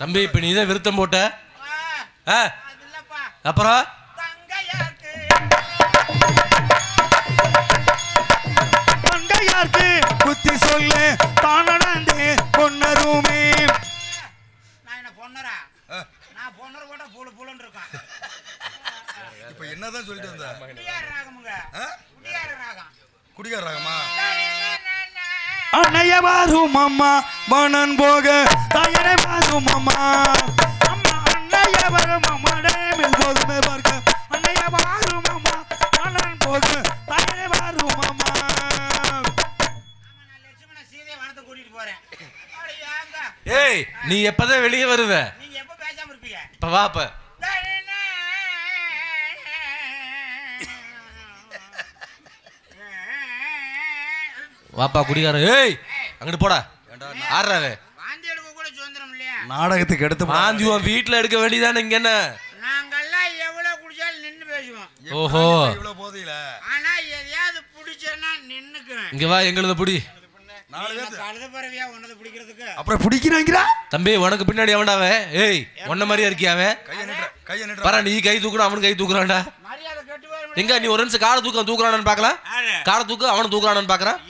தம்பி இப்ப நீ தான் விருத்தம் போட்ட? அப்புறம்? தங்கையாருக்கு. புத்தி சொல்லு தானடந்தே பொன்னருமே நான் என்ன பொண்ணரா? நான் பொண்ணர் கூட புழு புழுன்னு இருக்கான் இப்ப என்னதான் சொல்லிட்டு வந்த? குடியார ராகமுங்க ஆ? குடியார ராகம் குடிகார ராகமா அன்னைய வாரும் அம்மா மனன் போக. தாயனை வாரும் அம்மா. அம்மா அன்னைய வரும் அம்மா டேமில் போதுமே பார்க்க. அன்னைய வாரும் அம்மா மனன் போக. தாயனை வாரும் அம்மா. ஆமா நான் லட்சுமண சீதையை வனத்தை கூட்டிட்டு போறேன் அட ஏங்க ஏய் நீ எப்பதான் வெளியே வருவ? நீங்க எப்ப பேசாம இருப்பீங்க? இப்ப வா வாப்பா குடிகார ஏய் அங்கிட்டு போடா. ஆடுறாவே வாந்தி எடுக்க கூட சுதந்திரம் இல்லையா? நாடகத்துக்கு எடுத்து மாந்தி உன் வீட்டுல எடுக்க வேண்டியதானே இங்க என்ன? நாங்கெல்லாம் எவ்வளவு குடிச்சாலும் நின்னு பேசுவோம். ஓஹோ. இவ்வளவு போதையில? ஆனா எதையாவது பிடிச்சேன்னா நின்னுக்குவேன். இங்க வா எங்களது புடி. அப்புறம் பிடிக்கிறாங்கிறா தம்பி உனக்கு பின்னாடி எவன்டாவே ஏய் உன்ன மாதிரியா இருக்கியா அவன்? கையை நிட்டுற கையை நிட்டுற பாரா நீ கை தூக்குறான் அவனு கை தூக்குறான்டா. மரியாதை கெட்டு வரும் எங்க நீ ஒரு நிமிஷம் காலை தூக்க தூக்குறானு பாக்கலாம் காலை தூக்கு அவனு தூக்குறானு பாக்குறான்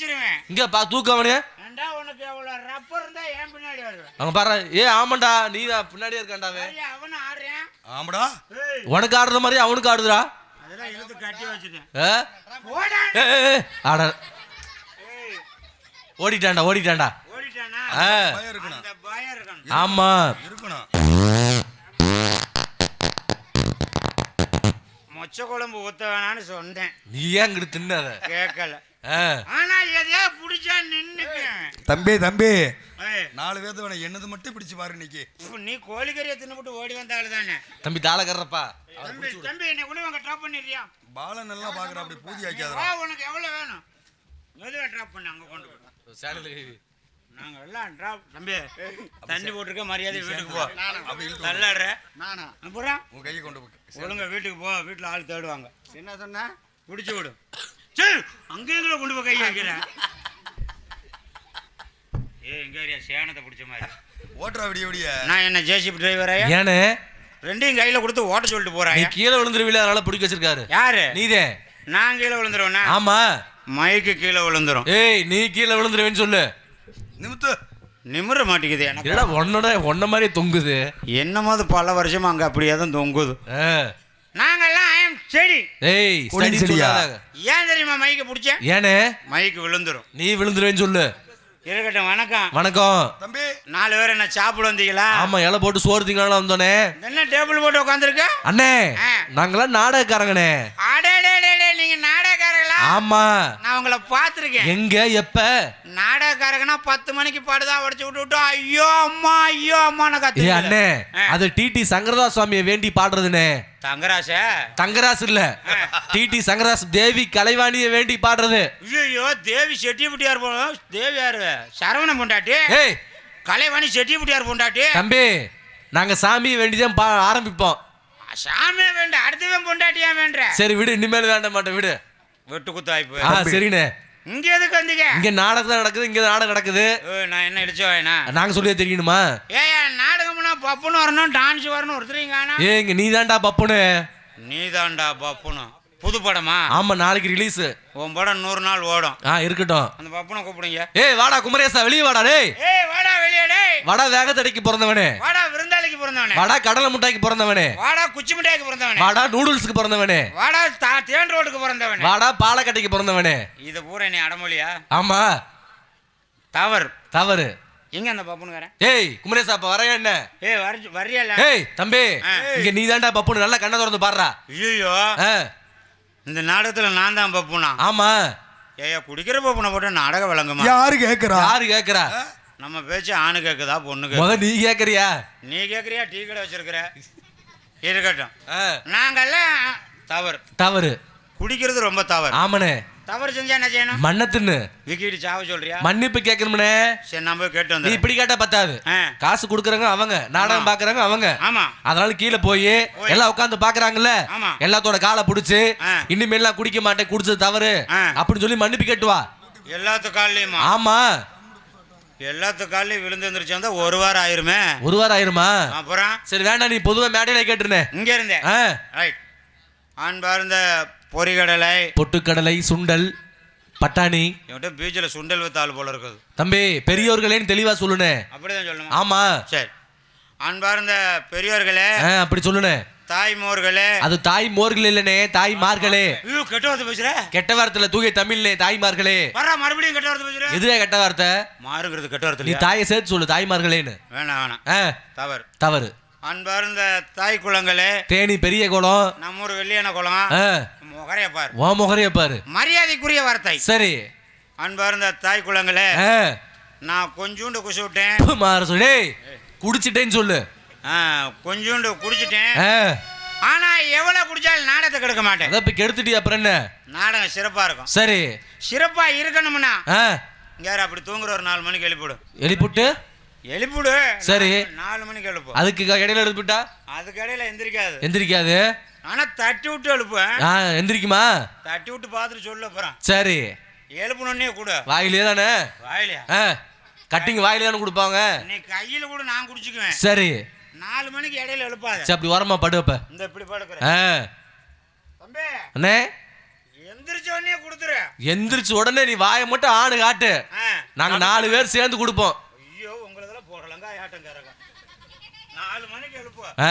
எட்டு மிதிச்சிருவேன் இங்க பா தூக்கு அவனே ஏண்டா உனக்கு எவ்வளவு ரப்பர் இருந்தா ஏன் பின்னாடி வருவேன். அவங்க பாரு ஏ ஆமாண்டா நீ தான் பின்னாடியே அவன் ஆடுறேன். ஆமாடா. உனக்கு ஆடுற மாதிரி அவனுக்கு ஆடுதுடா. அதெல்லாம் இழுத்து கட்டி வச்சுட்டேன். ஆட. ஓடிட்டான்டா ஓடிட்டான்டா. ஓடிட்டானா? ஆ, பயம் இருக்கணும். அந்த பயம் இருக்கணும். ஆமா. இருக்கணும். மொச்ச குழம்பு ஊத்த வேணான்னு சொன்னேன். நீ ஏன் இங்கிட்டு தின்னாத கேட்கல ஆனா எதையா பிடிச்சா நின்னுக்குவேன் தம்பி தம்பி. நாலு பேர்த்து வேணா என்னது மட்டும் பிடிச்சு பாரு இன்னைக்கு. நீ கோழிக்கறியை தின்னுபிட்டு ஓடி வந்தாள் தானே. தம்பி தாள கர்றப்பா. தம்பி தம்பி என்னை கூட அங்க ட்ராப் பண்ணிடுறியா? பாலன் எல்லாம் பாக்குற அப்படி பூதி வா ஆக்கியாதரா உனக்கு எவ்வளவு வேணும்? எதுவா ட்ராப் பண்ணு? அங்க கொண்டு சேனலுக்கு நாங்க எல்லாம் ட்ராப் தம்பி தண்ணி போட்டுருக்க மரியாதை வீட்டுக்கு போ. தள்ளாடுற நானா? அப்புறம் உன் கையை கொண்டு போய் ஒழுங்கா வீட்டுக்கு போ வீட்டுல ஆள் தேடுவாங்க. என்ன சொன்ன? பிடிச்சு விடு. சரி அங்கேயும் கொண்டு போய் கை வைக்கிறேன் ஏ எங்க ஏரியா சேனத்தை பிடிச்ச மாதிரி. ஓட்டுறா விடிய விடிய. நான் என்ன ஜேசிபி டிரைவரா ஏனே? ரெண்டையும் கையில கொடுத்து ஓட்ட சொல்லிட்டு நீ போறாயா கீழே விழுந்துருவில அதனால பிடிக்க வச்சிருக்காரு. யாரு? நீதே. நான் கீழே விழுந்துருவேனா? ஆமா. மைக்கு கீழே விழுந்துரும். ஏய் நீ கீழே விழுந்துருவேன்னு சொல்லு. நிமித்து. நிமிர மாட்டேங்குது எனக்கு. உன்னோட உன்ன மாதிரி தொங்குது. என்னமாவது பல வருஷமா அங்க அப்படியே தான் தொங்குது. நாங்கெல்லாம் செடி. ஏய் செடியா? ஏன் தெரியுமா மைக்கு பிடிச்சேன் ஏனே? மைக்கு விழுந்துரும். நீ விழுந்துருவேன்னு சொல்லு. இருக்கட்டும் வணக்கம். வணக்கம். தம்பி. நாலு பேர் என்ன சாப்பிட வந்தீங்களா? ஆமா இலை போட்டு சோறு திங்கலாம் வந்தோனே. என்ன டேபிள் போட்டு உட்காந்துருக்க அண்ணே. நாங்களாம் நாடகக்காரங்கண்ணே. அடேடேடே நீங்க நாடகக்காரங்களா? ஆமா. நான் உங்களை பார்த்துருக்கேன். எங்க எப்ப? நாடகக்காரங்கன்னா பத்து மணிக்கு படுதா உடச்சு விட்டு விட்டு ஐயோ அம்மா ஐயோ அம்மான்னு கத்து அண்ணே அது டிடி சங்கரதாஸ் சுவாமியை வேண்டி பாடுறதுனே தங்கராச? தங்கராசு இல்ல. டிடி சங்கராஸ் தேவி கலைவாணியை வேண்டி பாடுறது. ஐயோ தேவி செட்டிப்புட்டியார் போனோம் தேவி யாரு? சரவணன் பொண்டாட்டி? ஏய். கலைவாணி செட்டிப்புட்டியார் பொண்டாட்டி? தம்பி நாங்க சாமியை வேண்டிதான் பா ஆரம்பிப்போம். சாமியை வேண்ட அடுத்தவன் பொண்டாட்டியா வேண்ட? சரி விடு இனிமேல் வேண்ட மாட்டேன் விடு. வெட்டு குத்தாய்ப்பு ஆ சரிண்ணே. இங்க எதுக்கு வந்தீங்க? இங்க நாடகம் நடக்குது இங்க நாடகம் நடக்குது. ஏய், நான் என்ன இடிச்சு வாயினா? நாங்க சொல்லியே தெரியணுமா? ஏயா நாடகம்னா பப்புன்னு வரணும் டான்ஸ் வரணும் ஒருத்தரையும் ஏ இங்க நீ தான்டா பப்புனு பப்புனு புது படமா? ஆமா நாளைக்கு ரிலீஸ் உன் படம் நூறு நாள் ஓடும். ஆ இருக்கட்டும். அந்த பப்புனை கூப்பிடுங்க. ஏய் வாடா குமரேசா வெளியே வாடா டேய். ஏய் வாடா வெளியே டேய். வாடா வேகத்தடைக்கு பிறந்தவனே. வாடா பிறந்தவனே. வாடா கடலை முட்டாய்க்கு பிறந்தவனே. வாடா குச்சி மிட்டாய்க்கு பிறந்தவனே. வாடா நூடுல்ஸ்க்கு பிறந்தவனே. வாடா தா- தேன் ரோடுக்கு பிறந்தவனே. வாடா பாலக்கட்டைக்கு பிறந்தவனே. இது பூரா நீ அடமொழியா? ஆமா. தவறு. தவறு. எங்க அந்த பப்புனுக்காரன்? ஏய் குமரேசா அப்ப வரையா என்ன? ஏய் வரி வரியல ஏய் தம்பி. இங்க நீ தான்டா பப்புனு நல்லா கண்ணை திறந்து பாடுறா ஐயோ ஆ, இந்த நாடகத்துல நான் தான் பப்புனா? ஆமா. ஏயா குடிக்கிற பப்புனை போட்டு நாடகம் விளங்குமா? யாரு கேக்குறா? யாரு கேக்குறா? நம்ம பேச்சு ஆணு கேக்குதா பொண்ணு முத நீ கேக்குறியா? நீ கேக்குறியா டீ கடை வச்சிருக்கிற? இருக்கட்டும். நாங்கெல்லாம் தவறு. தவறு. குடிக்கிறது ரொம்ப தவறு. ஆமனே. தவறு செஞ்சா என்ன செய்யணும்? மண்ணை தின்னு. விக்கிட்டு சாவ சொல்றியா? மன்னிப்பு கேட்கணும்னே. சரி போய் கேட்டு நீ வந்தேன் இப்படி கேட்டா பத்தாது. காசு கொடுக்கறவங்க அவங்க நாடகம் ஆமா. பாக்குறவங்க அவங்க. ஆமா. அதனால கீழே போய். எல்லாம் உட்காந்து பாக்குறாங்கல்ல. எல்லாத்தோட காலை புடிச்சு ஆ. இனிமேல்லாம் குடிக்க மாட்டேன் குடிச்சது தவறு. அப்படின்னு சொல்லி மன்னிப்பு கேட்டு வா. எல்லாத்து காலையுமா ஆமா. எல்லாத்து காலையும் விழுந்து வந்துருச்சு வந்தா ஒரு வாரம் ஆயிருமே. ஒரு வாரம் ஆயிருமா? அப்புறம்? சரி வேண்டாம் நீ பொதுவா மேடையில கேட்டுருனே இங்க இருந்தேன். ரைட் அன்பார்ந்த பொறிகடலை. பொட்டுக்கடலை சுண்டல் பட்டாணி. இவன்கிட்ட பீச்சில் சுண்டல் வித்தாள் போல இருக்குது. தம்பி பெரியவர்களேன்னு தெளிவா சொல்லுனே. அப்படிதான் சொல்லணுமா ஆமா. சரி. அன்பார்ந்த பெரியோர்களே. ஆ, அப்படி சொல்லுனே. தாய்மோர்களே. அது தாய் மோர்கள் இல்லனே தாய்மார்களே. ஐயோ கெட்ட வார்த்தை பேசுற. கெட்ட வார்த்தையில தூய தமிழ்னே தாய்மார்களே. வர மறுபடியும் கெட்ட வார்த்தை பேசுற. எதுவே கெட்ட வார்த்தை? மாறுங்கிறது கெட்ட வார்த்தை நீ? தாயை சேர்த்து சொல்லு தாய்மார்களேன்னு. வேணாம் வேணாம் தவறு. தவறு. அன்பார்ந்த தாய் குளங்களே தேனி பெரிய குளம். நம்ம ஊர் வெள்ளியான குளம்? முகரைய பாரு. உன் முகரைய பாரு. மரியாதைக்குரிய வார்த்தை. சரி. அன்பார்ந்த தாய் குளங்களே நான் கொஞ்சூண்டு குசு விட்டேன். மாற சொல்லு. குடிச்சிட்டேன்னு சொல்லு. கொஞ்சூண்டு குடிச்சிட்டேன். ஆனா எவ்வளவு குடிச்சாலும் நாடகத்தை கெடுக்க மாட்டேன். அதான் இப்ப கெடுத்துட்டி அப்புறம் என்ன? நாடகம் சிறப்பா இருக்கும். சரி. சிறப்பா இருக்கணும்னா யாரு அப்படி தூங்குற ஒரு நாலு மணிக்கு எழுப்பிடு எலிப்புட்டு எழுப்பிடு சரி. நாலு மணிக்கு எழுப்பு. அதுக்கு இடையில எடுத்துட்டா அதுக்கு இடையில எந்திரிக்காது. எந்திரிக்காது? ஆனா தட்டி விட்டு எழுப்புவேன். ஆ எந்திரிக்குமா? தட்டி விட்டு பார்த்துட்டு சொல்லு அப்புறம். சரி. எழுப்பணுன்னே கூட. வாயிலே தானே? வாயிலையா ஆ. கட்டிங் வாயில தானே கொடுப்பாங்க? நீ கையில கூட நான் குடிச்சுக்குவேன். சரி. நாலு மணிக்கு இடையில எழுப்பாத. சரி அப்படி ஓரமா படு அப்ப. இந்த இப்படி படுக்கிற ஆ. தம்பி அண்ணே. எந்திரிச்ச உடனே கொடுத்துரு. எந்திரிச்சு உடனே நீ வாயை மட்டும் ஆணு காட்டு. நாங்க நாலு பேர் சேர்ந்து கொடுப்போம். ஐயோ உங்களதெல்லாம் போடலங்க ஆட்டம் கரகம் நாலு மணிக்கு எழுப்பு. ஆ.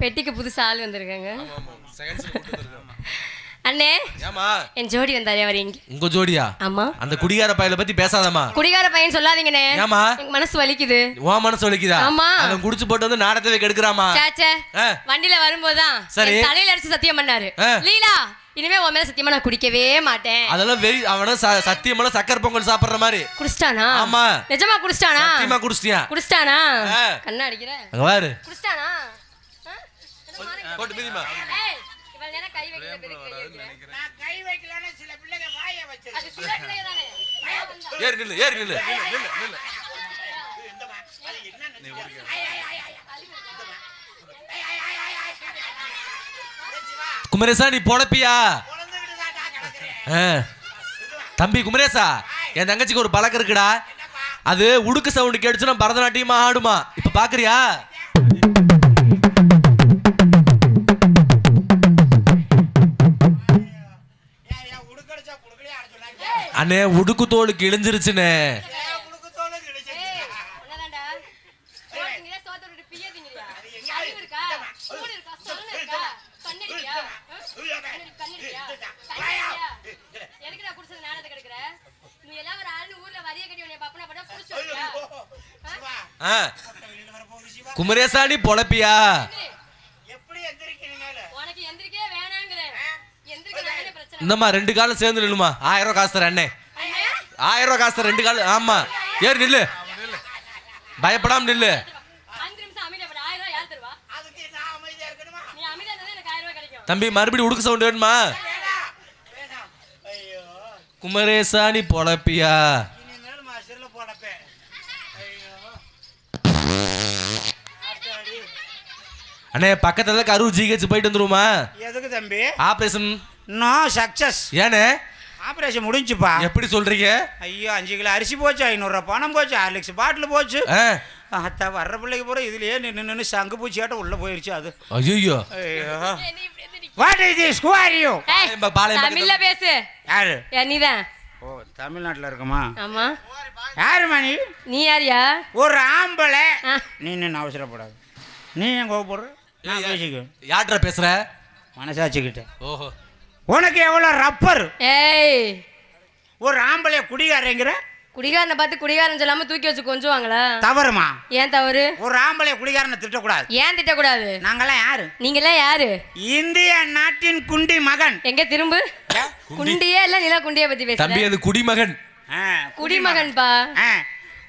பெட்டிக்கு புதுசா ஆள் வந்திருக்காங்க. அண்ணே ஏமா என் ஜோடி வந்தாரு அவர் இங்க உங்க ஜோடியா ஆமா அந்த குடிகார பயல பத்தி பேசாதம்மா குடிகார பையன் சொல்லாதீங்கண்ணே ஏமா எனக்கு மனசு வலிக்குது உன் மனசு வலிக்குதா ஆமா. அவன் குடிச்சு போட்டு வந்து நாடகத்தை கெடுக்கிறாமா சேச்சே ஆ. வண்டியில வரும்போதுதான் சரி. என் தலையில அடிச்சு சத்தியம் பண்ணாரு. லீலா இனிமே உன் மேல சத்தியமா நான் குடிக்கவே மாட்டேன் அதெல்லாம் வெறி அவன ச- சத்தியமெல்லாம் சக்கரை பொங்கல் சாப்பிடுற மாதிரி குடிச்சிட்டானா ஆமா. நிஜமா குடிச்சிட்டானா சத்தியமா குடிச்சிட்டியா குடிச்சிட்டானா. கண்ணா அடிக்கிற அங்க பாரு குடிச்சிட்டானா போட்டு மிதிமா ஏய், இவள் நேரம் கை வைக்கிற பெருக்கு கை வைக்கிற. நான் கை வைக்கலன்னா சில பிள்ளைங்க வாய வச்சிருக்கு அது சில பிள்ளைங்க தானே பயம் வந்தா. ஏறு நில்லு ஏறு நில்லு நில்லு நில்லு குமரேசா நீ பொழப்பியா ஆ. தம்பி குமரேசா என் தங்கச்சிக்கு ஒரு பழக்கம் இருக்குடா அது உடுக்கு சவுண்டு கேட்டுச்சுன்னா பரதநாட்டியமா ஆடுமா இப்ப பாக்குறியா அண்ணே உடுக்கு தோலுக்கு இழிஞ்சிருச்சுனே உடுக்கு தோலை கிழிச்சு ஏய், என்னதான்டா? சோத்துங்கிறியா, சோத்தை விட்டுட்டு பிய்ய திங்கிறியா? அறிவு இருக்கா? சூடு இருக்கா? சொரணை இருக்கா? கண்ணடியா? ஆ? கண்ணடி- கண்ணடியா? கண்ணடியா? எதுக்குடா குடிச்சது நாணயத்தை கெடுக்கிற? நீ எல்லாம் ஒரு ஆளுன்னு ஊர்ல வரிய கட்டி உன்னை பப்பனா போட்டா புடிச்சு வைப்பியா? ஆ? ஆ. குமரேசா நீ பொழப்பியா இந்தம்மா ரெண்டு காலம் சேர்ந்து நில்லுமா ஆயிரம் ரூபாய் காசு தரேன் அண்ணே ஆயிரம் ரூபாய் காசு தரேன் ரெண்டு கால் ஆமா ஏறு நில்லு பயப்படாம நில்லு அஞ்சு நிமிஷம் அமைதியா போடு. ஆயிரம் ரூபாய் யார் தருவா? அதுக்கு நான் அமைதியா இருக்கணுமா நீ அமைதியா இருந்தா எனக்கு ஆயிரம் ரூபாய் கிடைக்கும். தம்பி மறுபடியும் உடுக்கு சவுண்ட் வேணுமா குமரேசா நீ பொழப்பியா. அண்ணே பக்கத்துல கரூர் ஜிஹெச் போயிட்டு வந்துருமா எதுக்கு தம்பி ஆபரேஷன் நோ சக்சஸ் ஏனே? ஆபரேஷன் முடிஞ்சுப்பா. எப்படி சொல்றீங்க? ஐயோ அஞ்சு கிலோ அரிசி போச்சு ஐநூறுரூவா பணம் போச்சு ஹார்லிக்ஸ் பாட்டில் போச்சு. ஆ, அத்தா வர்ற பிள்ளைக்கு பூரா இதுலயே நின்று நின்று சங்கு பூச்சியாட்டம் உள்ள போயிருச்சு அது. ஐயோ. What is this who are you தமிழ்ல பேசு. யாரு? நீதான். ஓ தமிழ்நாட்டில் இருக்குமா? ஆமா. யாருமா நீ நீ யாரியா? ஒரு ஆம்பளை. நீ நின்று அவசரப்படாது. நீ ஏன் கோவப்படுற? நான் பேசிக்க யார்கிட்ட பேசுற? மனசாட்சிக்கிட்ட. ஓஹோ. உனக்கு எவ்வளோ ரப்பர்? ஏய். ஒரு ஆம்பளை குடிகாரங்கிற? குடிகாரனை பார்த்து குடிகாரன் சொல்லாம தூக்கி வச்சு கொஞ்சுவாங்களா? தவறுமா? ஏன் தவறு? ஒரு ஆம்பளை குடிகாரனை திட்டக்கூடாது. ஏன் திட்டக்கூடாது? நாங்கெல்லாம் யாரு? நீங்கெல்லாம் யாரு? இந்திய நாட்டின் குண்டி மகன். எங்க திரும்பு? குண்டியே இல்ல நிலா குண்டிய பத்தி தம்பி பேசுற அது குடிமகன். ஆ, குடிமகன்பா? ஆ,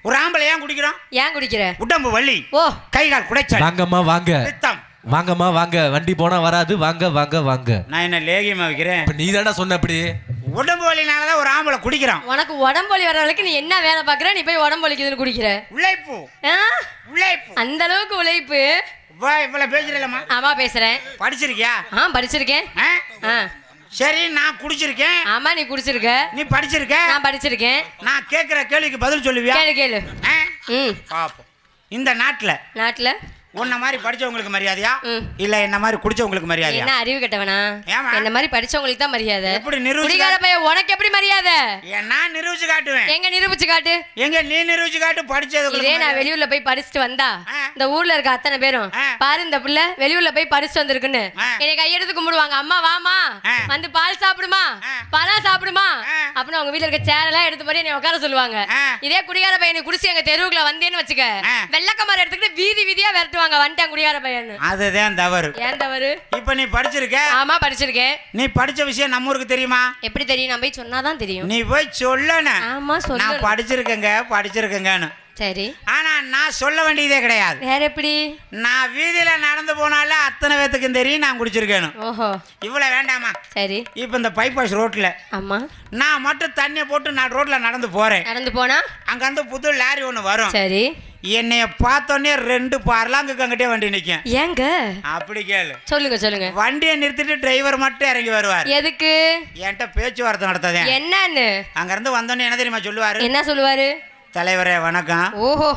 ஒரு ஆம்பளை ஏன் குடிக்கிறோம் ஏன் குடிக்கிற? உடம்பு வலி. ஓ. கை கால் குடைச்சல் வாங்கம்மா வாங்க. பித்தம். வாங்கம்மா வாங்க. வண்டி போனா வராது. வாங்க வாங்க வாங்க. நான் என்ன லேகியமா வைக்கிறேன்? இப்ப நீ தானே சொன்ன அப்படி. உடம்பு வலினாலதான் ஒரு ஆம்பளை குடிக்கிறான். உனக்கு உடம்பொலி வர வரைக்கும் நீ என்ன வேலை பாக்குற நீ போய் உடம்பொலிக்குதுன்னு குடிக்கிற. உழைப்பு. ஆ? உழைப்பு. அந்த அளவுக்கு உழைப்பு. வா இவ்வளவு பேசுறீங்களா ஆமா பேசுறேன். படிச்சிருக்கியா? ஆ படிச்சிருக்கேன். ஆ? ஆ. சரி நான் குடிச்சிருக்கேன். ஆமா நீ குடிச்சிருக்க. நீ படிச்சிருக்க? நான் படிச்சிருக்கேன். நான் கேட்கிற கேள்விக்கு பதில் சொல்லுவியா? கேளு கேளு. ஆ? ம். பாப்போம். இந்த நாட்டுல நாட்டுல உன்ன மாதிரி படிச்சவங்களுக்கு மரியாதையா. இல்ல என்ன மாதிரி குடிச்சவங்களுக்கு மரியாதையா என்ன அறிவு கெட்டவனா? என்ன மாதிரி படிச்சவங்களுக்கு தான் மரியாதை எப்படி நிரூபிச்சு குடிகார பையன் உனக்கு எப்படி மரியாதை நான் நிரூபிச்சு காட்டுவேன் எங்க நிரூபிச்சு காட்டு எங்க நீ நிரூபிச்சு காட்டு இதே படிச்சதுக்கு நான் வெளியூர்ல போய் படிச்சுட்டு வந்தா. இந்த ஊர்ல இருக்க அத்தனை பேரும். பாரு இந்த புள்ள வெளியூர்ல போய் படிச்சுட்டு வந்திருக்குன்னு. என்னை கையெடுத்து கும்பிடுவாங்க அம்மா வாமா. வந்து பால் சாப்பிடுமா. பழம் சாப்பிடுமா. அப்படின்னு அவங்க வீட்ல இருக்க சேரெல்லாம் எடுத்து போய் என்னை உட்கார சொல்லுவாங்க. இதே குடிகார பையனை குடிச்சு எங்க தெருவுக்குள்ள வந்தேன்னு வச்சுக்க. வெள்ளக்கமார எடுத்துக்கிட்டு வீதி வீதியா விரட்டுவாங்க வந்துட்டேன் குடிகார பையன் அதுதான் தவறு. ஏன் தவறு? இப்ப நீ படிச்சிருக்க? ஆமா படிச்சிருக்கேன். நீ படிச்ச விஷயம் நம்ம ஊருக்கு தெரியுமா? எப்படி தெரியும்? நான் போய் சொன்னாதான் தெரியும். நீ போய் சொல்லணும். ஆமா நான் சொல்லு படிச்சிருக்கேங்க படிச்சிருக்கேங்கன்னு. சரி. ஆனா நான் சொல்ல வேண்டியதே கிடையாது. வேற எப்படி? நான் வீதியில நடந்து போனால அத்தனை பேத்துக்கும் தெரியும் நான் குடிச்சிருக்கேன்னு. ஓஹோ. இவ்வளவு வேண்டாமா? சரி. இப்போ இந்த பைபாஸ் ரோட்ல ஆமா. நான் மட்டும் தண்ணியை போட்டு நான் ரோட்ல நடந்து போறேன். நடந்து போனா? அங்க வந்து புது லாரி ஒன்று வரும். சரி. என்னைய பார்த்தோன்னே ரெண்டு பார்லாங்குக்கு அங்கிட்டே வண்டி நிற்கும் ஏங்க? அப்படி கேளு. சொல்லுங்க சொல்லுங்க. வண்டியை நிறுத்திட்டு டிரைவர் மட்டும் இறங்கி வருவார். எதுக்கு? என்கிட்ட பேச்சுவார்த்தை நடத்ததேன் என்னன்னு? அங்க இருந்து வந்தோன்னே என்ன தெரியுமா சொல்லுவாரு? என்ன சொல்லுவாரு? தலைவரே வணக்கம். ஓஹோ.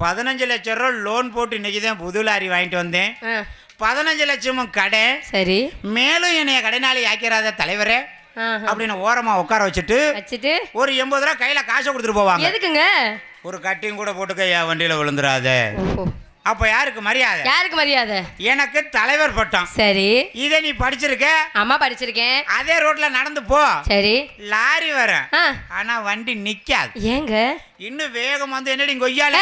பதினஞ்சு லட்சம் ரூபா லோன் போட்டு இன்னைக்கு தான் புது லாரி வாங்கிட்டு வந்தேன். பதினஞ்சு லட்சமும் கடை. சரி. மேலும் என்னைய கடைநாளி ஆக்கிறாத தலைவரே. அப்படின்னு ஓரமா உட்கார வச்சுட்டு வச்சுட்டு? ஒரு எண்பது ரூபா கையில காசை கொடுத்துட்டு போவாங்க. எதுக்குங்க? ஒரு கட்டிங் கூட போட்டுக்க என் வண்டியில விழுந்துடாத அப்ப யாருக்கு மரியாதை? யாருக்கு மரியாதை? எனக்கு தலைவர் பட்டம். சரி. இதை நீ படிச்சிருக்க? அம்மா படிச்சிருக்கேன். அதே ரோட்ல நடந்து போ. சரி. லாரி வரும் ஆ. ஆனா வண்டி நிக்காது. ஏங்க? இன்னும் வேகம் வந்து என்னடி கொய்யால!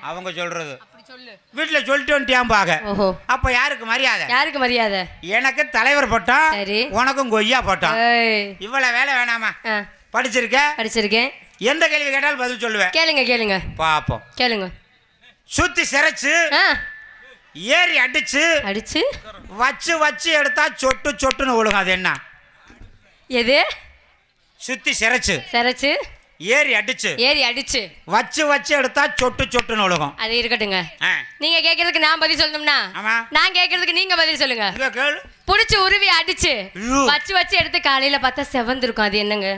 அவங்க சொல்றது. அப்படி சொல்லு. வீட்டுல சொல்லிட்டு வந்துட்டியாம்பாக. ஓஹோ. அப்ப யாருக்கு மரியாதை? யாருக்கு மரியாதை? எனக்கு தலைவர் பட்டம் சரி. உனக்கும் கொய்யா பட்டம். இவ்வளவு வேலை வேணாமா? ஆ, படிச்சிருக்க? படிச்சிருக்கேன். எந்த கேள்வி கேட்டாலும் பதில் சொல்லுவேன். கேளுங்க கேளுங்க. பாப்போம். கேளுங்க. சுத்தி சிரைச்சு ஏறி அடிச்சு அடிச்சு? வச்சு வச்சு எடுத்தா சொட்டு சொட்டுன்னு ஒழுகும். அது என்ன? எது? சுத்தி சிரைச்சு சிரைச்சு? ஏறி அடிச்சு ஏறி அடிச்சு. வச்சு வச்சு எடுத்தா சொட்டு சொட்டுன்னு ஒழுகும். அது இருக்கட்டுங்க நீங்க கேக்குறதுக்கு நான் பதில் சொல்லணும்னா? நான் கேக்குறதுக்கு நீங்க பதில் சொல்லுங்க. புடிச்சு உருவி அடிச்சு. வச்சு வச்சு எடுத்து காலையில பார்த்தா செவந்திருக்கும். அது என்னங்க?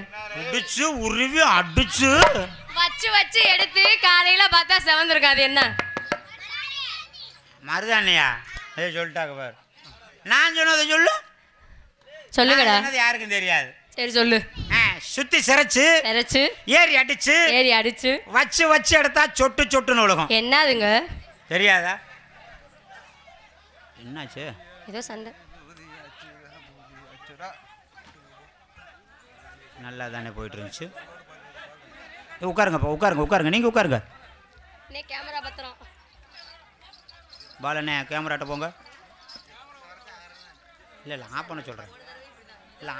அடிச்சு உருவி அடிச்சு. வச்சு வச்சு எடுத்து காலையில பார்த்தா செவந்திருக்கும். அது என்ன? மருதானையா அதே சொல்லிட்டாங்க பாரு. நான் சொன்னதை சொல்லு. சொல்லுங்கடா. சொன்னது யாருக்கும் தெரியாது. சரி சொல்லு. ஆ, சுத்தி சிரைச்சு சிரைச்சு. ஏறி அடிச்சு ஏறி அடிச்சு. வச்சு வச்சு எடுத்தா சொட்டு சொட்டுன்னு ஒழுகும். என்னதுங்க? தெரியாதா? என்னாச்சு? ஏதோ சண்டை. நல்லா தானே போயிட்டு இருந்துச்சு. உட்காருங்கப்பா உட்காருங்க உட்காருங்க நீங்கள் உட்காருங்க. கேமரா பத்திரம். பாலண்ணே கேமராட்ட போங்க. இல்லை இல்லை ஆஃப் பண்ண சொல்கிறேன் இல்லை